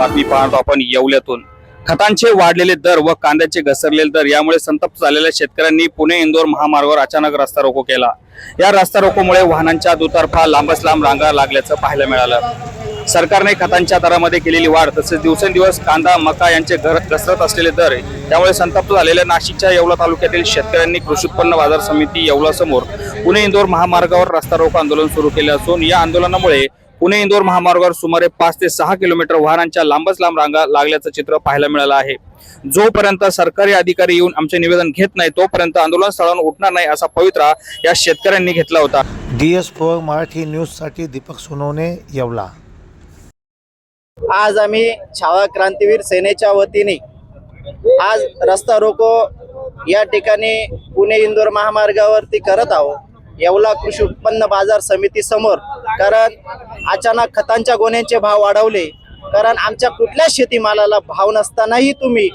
बातमी पाहतो आपण येवल्यातून. खतांचे वाढलेले दर व कांद्याचे घसरलेले दर यामुळे संतप्त झालेल्या शेतकऱ्यांनी पुणे इंदोर महामार्गावर अचानक रस्ता रोको केला. या रस्ता रोकोमुळे वाहनांच्या दुतर्फा लांबच लांब रांगा लागल्याचं पाहायला मिळालं. सरकारने खतांच्या दरामध्ये केलेली वाढ तसेच दिवसेंदिवस कांदा मका यांचे घर घसरत असलेले दर त्यामुळे संतप्त झालेल्या नाशिकच्या येवला तालुक्यातील शेतकऱ्यांनी कृषी उत्पन्न बाजार समिती येवला समोर पुणे इंदोर महामार्गावर रस्ता रोको आंदोलन सुरू केले असून या आंदोलनामुळे पुणे इंदोर महामार्गावर सुमारे पाच ते सहा किलोमीटर वाहनांच्या लांबच लांब रांगा लागल्याचं चित्र पाहायला मिळालं आहे. जोपर्यंत सरकारी अधिकारी येऊन आमचे निवेदन घेत नाही तोपर्यंत आंदोलन स्थळावरून उठणार नाही असा पवित्रा या शेतकऱ्यांनी घेतला होता. डी एस फोर मराठी न्यूजसाठी दीपक सोनवणे येवला. आज आम्ही छावा क्रांतीवीर सेनेच्या वतीने आज रस्ता रोको या ठिकाणी पुणे इंदोर महामार्गावरती करत आहोत. येवला कृषी उत्पन्न बाजार समिती समोर कारण अचानक खतांच्या गोण्यांचे भाव वाढवले. कारण आमच्या कुठल्याच शेतीमालाला भाव नसतानाही तुम्ही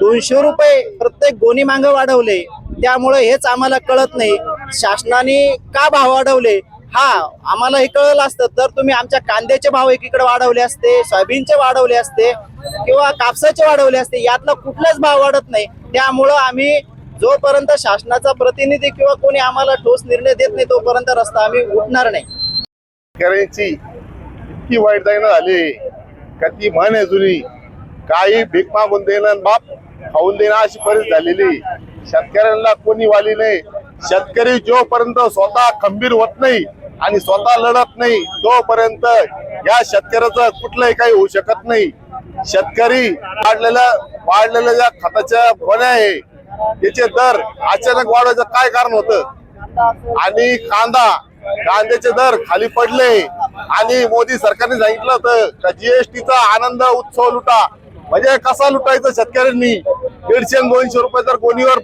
दोनशे रुपये प्रत्येक गोणी मागं वाढवले. त्यामुळे हेच आम्हाला कळत नाही. शासनाने का भाव वाढवले? हा आम्हाला हे कळलं असतं. तर तुम्ही आमच्या कांद्याचे भाव एकीकडे वाढवले असते सोयाबीनचे वाढवले असते किंवा कापसाचे वाढवले असते यातला कुठलाच भाव वाढत नाही. त्यामुळं आम्ही जोपर्यंत शासनाचा प्रतिनिधी किंवा कोणी आम्हाला ठोस निर्णय देत नाही तोपर्यंत रस्ता आम्ही उठणार नाही. शेतकऱ्यांची इतकी वाईट जाईना झाली. का ती म्हण आहे जुनी काही भीक मागून देणार बाप खाऊन देणार अशी परिस्थिती झालेली. शेतकऱ्यांना कोणी वाली नाही. शेतकरी जोपर्यंत स्वतः खंबीर होत नाही आणि स्वतः लढत नाही तोपर्यंत या शेतकऱ्याचं कुठलंही काही होऊ शकत नाही. शेतकरी वाढलेल्या वाढलेल्या ज्या खताच्या गोण्या आहे त्याचे दर अचानक वाढवायचं काय कारण होतं? आणि कांदा कांद्याचे दर खाली पडले. आणि मोदी सरकारने सांगितलं होतं का जीएसटीचा आनंद उत्सव लुटा. म्हणजे कसा लुटायचा शेतकऱ्यांनी? दीडशे दोनशे रुपये जर गोणीवर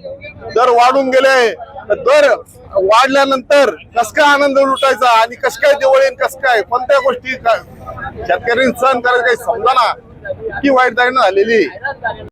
दर वाढून गेले तर दर वाढल्यानंतर कस काय आनंद लुटायचा आणि कस काय दिवाळी कस काय? कोणत्या गोष्टी शेतकऱ्यांनी सहन करायचं काही समजा ना इतकी वाईट जाणं झालेली